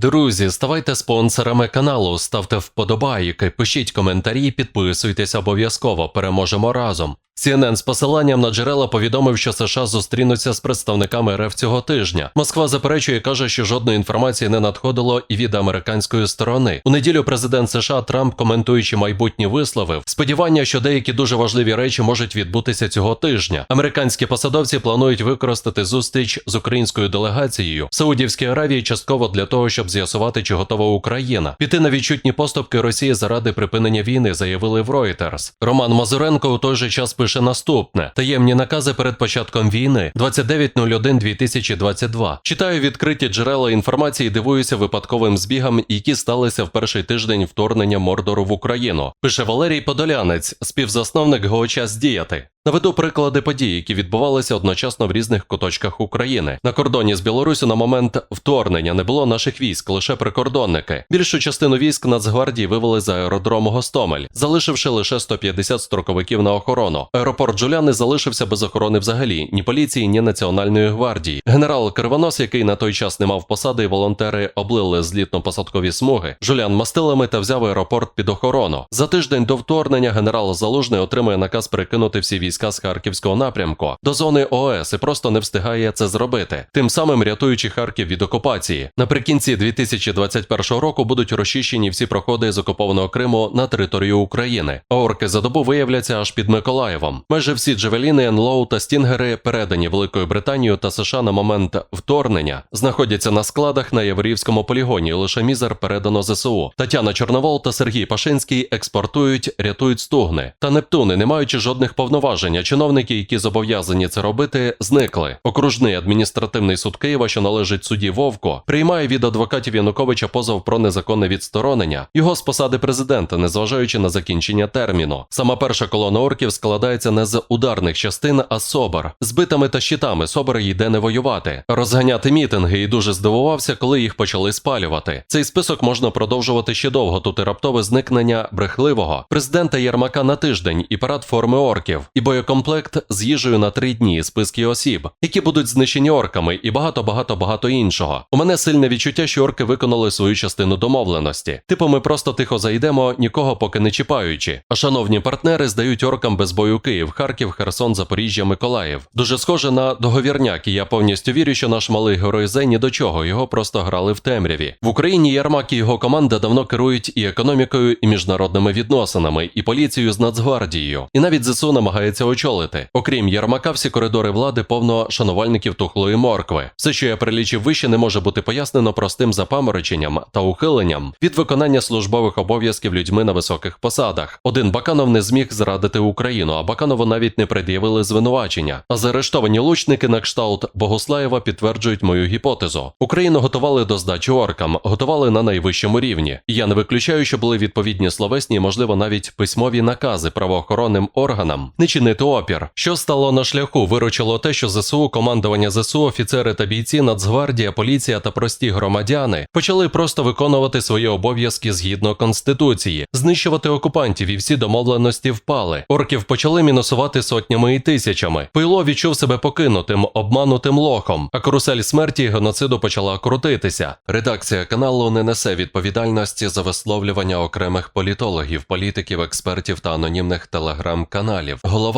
Друзі, ставайте спонсорами каналу, ставте вподобайки, пишіть коментарі, підписуйтесь обов'язково. Переможемо разом. CNN з посиланням на джерела повідомив, що США зустрінуться з представниками РФ цього тижня. Москва заперечує, каже, що жодної інформації не надходило і від американської сторони. У неділю президент США Трамп, коментуючи майбутні, висловив сподівання, що деякі дуже важливі речі можуть відбутися цього тижня. Американські посадовці планують використати зустріч з українською делегацією в Саудівській Аравії частково для того, щоб з'ясувати, чи готова Україна. Піти на відчутні поступки Росії заради припинення війни, заявили в Reuters. Роман Мазуренко у той же час пише наступне: таємні накази перед початком війни 29.01.2022. Читаю відкриті джерела інформації, дивуюся випадковим збігам, які сталися в перший тиждень вторгнення Мордору в Україну. Пише Валерій Подолянець, співзасновник «Го час діяти. Наведу приклади подій, які відбувалися одночасно в різних куточках України. На кордоні з Білорусю на момент вторгнення не було наших військ, лише прикордонники. Більшу частину військ Нацгвардії вивели з аеродрому Гостомель, залишивши лише 150 строковиків на охорону. Аеропорт Джуляни залишився без охорони взагалі ні поліції, ні національної гвардії. Генерал Кривонос, який на той час не мав посади, і волонтери облили злітно-посадкові смуги. Жулян мастилами та взяв аеропорт під охорону. За тиждень до вторгнення генерал Залужний отримує наказ перекинути всі війська з харківського напрямку до зони ОС і просто не встигає це зробити, тим самим рятуючи Харків від окупації. Наприкінці 2021 року будуть розчищені всі проходи з окупованого Криму на територію України. А орки за добу виявляться аж під Миколаєвом. Майже всі джевеліни, Енлоу та Стінгери, передані Великою Британією та США на момент вторгнення, знаходяться на складах на Яворівському полігоні. Лише мізер передано ЗСУ. Тетяна Чорновол та Сергій Пашинський експортують, рятують стугни. Та Нептуни, не маючи жодних повноважень, а чиновники, які зобов'язані це робити, зникли. Окружний адміністративний суд Києва, що належить суді Вовко, приймає від адвокатів Януковича позов про незаконне відсторонення його з посади президента, незважаючи на закінчення терміну. Сама перша колона орків складається не з ударних частин, а з собор. З битами та щитами собор йде не воювати, розганяти мітинги і дуже здивувався, коли їх почали спалювати. Цей список можна продовжувати ще довго. Тут і раптове зникнення брехливого президента Єрмака на тиждень і парад форми орків, і боєкомплект з їжею на три дні, списки осіб, які будуть знищені орками, і багато багато багато іншого. У мене сильне відчуття, що орки виконали свою частину домовленості. Типу, ми просто тихо зайдемо, нікого поки не чіпаючи. А шановні партнери здають оркам без бою Київ, Харків, Херсон, Запоріжжя, Миколаїв. Дуже схоже на договірняк, і я повністю вірю, що наш малий герой Зе ні до чого, його просто грали в темряві. В Україні Ярмак і його команда давно керують і економікою, і міжнародними відносинами, і поліцією з Нацгвардією. І навіть ЗСУ намагається очолити. Окрім Ярмака, всі коридори влади повно шанувальників тухлої моркви. Все, що я прилічив вище, не може бути пояснено простим запамороченням та ухиленням від виконання службових обов'язків людьми на високих посадах. Один Баканов не зміг зрадити Україну, а Баканову навіть не пред'явили звинувачення. А заарештовані лучники на кшталт Богослаєва підтверджують мою гіпотезу. Україну готували до здачі оркам, готували на найвищому рівні. Я не виключаю, що були відповідні словесні, можливо, навіть письмові накази правоохоронним органам не чинити опір. Що стало на шляху, виручило те, що ЗСУ, командування ЗСУ, офіцери та бійці, Нацгвардія, поліція та прості громадяни почали просто виконувати свої обов'язки згідно конституції, знищувати окупантів, і всі домовленості впали. Орків почали мінусувати сотнями і тисячами. Пило відчув себе покинутим, обманутим лохом, а карусель смерті і геноциду почала крутитися. Редакція каналу не несе відповідальності за висловлювання окремих політологів, політиків, експертів та анонімних телеграм-каналів. Голова